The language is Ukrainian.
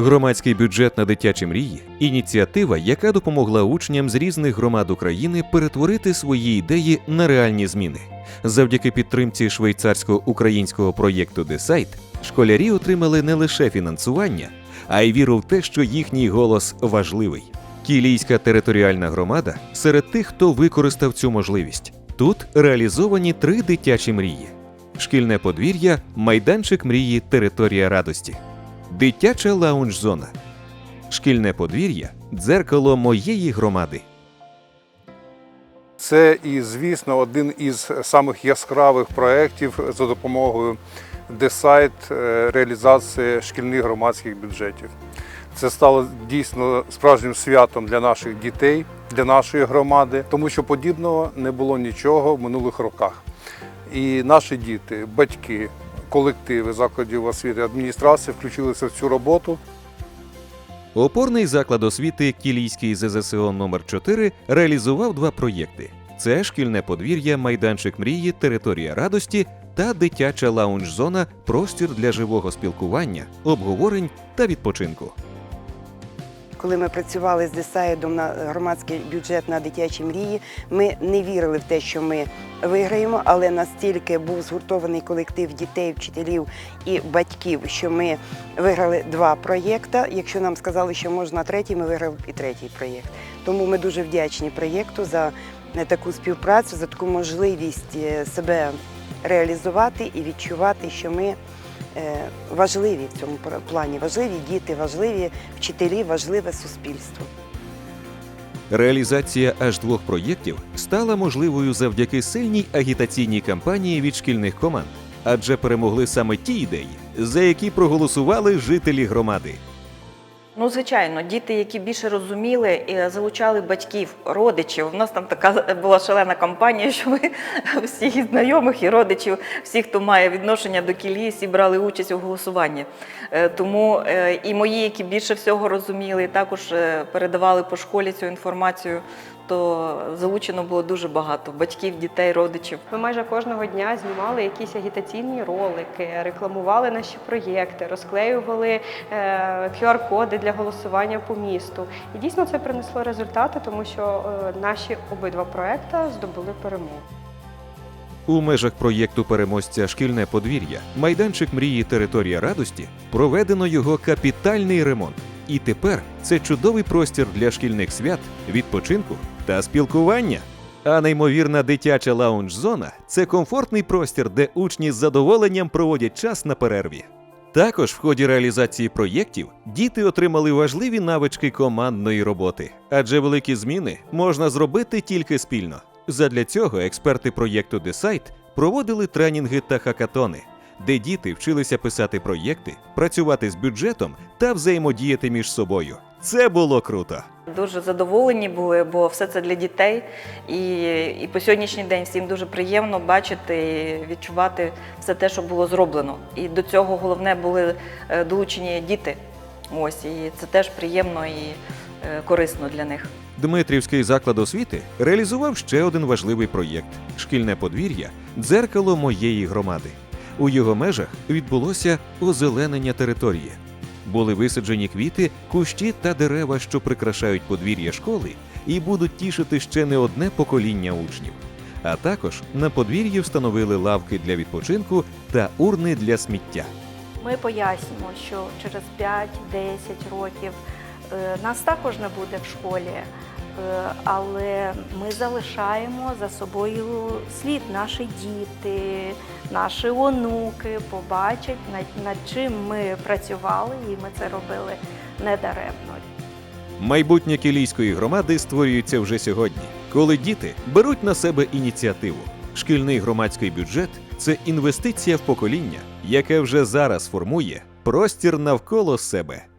Громадський бюджет на дитячі мрії ініціатива, яка допомогла учням з різних громад України перетворити свої ідеї на реальні зміни. Завдяки підтримці швейцарсько-українського проєкту Десайт школярі отримали не лише фінансування, а й віру в те, що їхній голос важливий. Кілійська територіальна громада серед тих, хто використав цю можливість. Тут реалізовані три дитячі мрії: шкільне подвір'я, майданчик мрії, територія радості, дитяча лаунж-зона, шкільне подвір'я, дзеркало моєї громади. Це і, звісно, один із самих яскравих проєктів за допомогою Десайт реалізації шкільних громадських бюджетів. Це стало дійсно справжнім святом для наших дітей, для нашої громади, тому що подібного не було нічого в минулих роках. І наші діти, батьки, колективи закладів освіти, адміністрації включилися в цю роботу. Опорний заклад освіти Кілійський ЗЗСО номер 4 реалізував два проєкти: це шкільне подвір'я, майданчик мрії, територія радості та дитяча лаунж-зона простір для живого спілкування, обговорень та відпочинку. Коли ми працювали з Десайдом на громадський бюджет на дитячі мрії, ми не вірили в те, що ми виграємо, але настільки був згуртований колектив дітей, вчителів і батьків, що ми виграли два проєкти. Якщо нам сказали, що можна третій, ми виграли і третій проєкт. Тому ми дуже вдячні проєкту за е, таку співпрацю, за таку можливість е, себе реалізувати і відчувати, що ми важливі в цьому плані. Важливі діти, важливі вчителі, важливе суспільство. Реалізація аж двох проєктів стала можливою завдяки сильній агітаційній кампанії від шкільних команд, адже перемогли саме ті ідеї, за які проголосували жителі громади. Ну, звичайно, діти, які більше розуміли, і залучали батьків, родичів. У нас там така була шалена кампанія, що ми всіх і знайомих і родичів, всіх, хто має відношення до кілії, брали участь у голосуванні. Е, Тому е, і мої, які більше всього розуміли, також е, передавали по школі цю інформацію, то залучено було дуже багато батьків, дітей, родичів. Ми майже кожного дня знімали якісь агітаційні ролики, рекламували наші проєкти, розклеювали е, QR-коди для голосування по місту. І дійсно це принесло результати, тому що е, наші обидва проекти здобули перемогу. У межах проєкту переможця шкільне подвір'я, майданчик мрії територія радості проведено його капітальний ремонт. І тепер це чудовий простір для шкільних свят, відпочинку та спілкування. А неймовірна дитяча лаунж-зона це комфортний простір, де учні з задоволенням проводять час на перерві. Також в ході реалізації проєктів діти отримали важливі навички командної роботи, адже великі зміни можна зробити тільки спільно. Задля цього експерти проєкту Десайт проводили тренінги та хакатони, де діти вчилися писати проєкти, працювати з бюджетом та взаємодіяти між собою. Це було круто. Дуже задоволені були, бо все це для дітей. І, і по сьогоднішній день всім дуже приємно бачити і відчувати все те, що було зроблено. І до цього головне були е, долучені діти. Ось, і це теж приємно і е, корисно для них. Дмитрівський заклад освіти реалізував ще один важливий проєкт шкільне подвір'я дзеркало моєї громади. У його межах відбулося озеленення території. Були висаджені квіти, кущі та дерева, що прикрашають подвір'я школи і будуть тішити ще не одне покоління учнів. А також на подвір'ї встановили лавки для відпочинку та урни для сміття. Ми пояснюємо, що через 5-10 років е, нас також не буде в школі, але ми залишаємо за собою слід. Наші діти, наші онуки побачать, над, над чим ми працювали, і ми це робили недаремно. Майбутнє кілійської громади створюється вже сьогодні, коли діти беруть на себе ініціативу. Шкільний громадський бюджет це інвестиція в покоління, яке вже зараз формує простір навколо себе.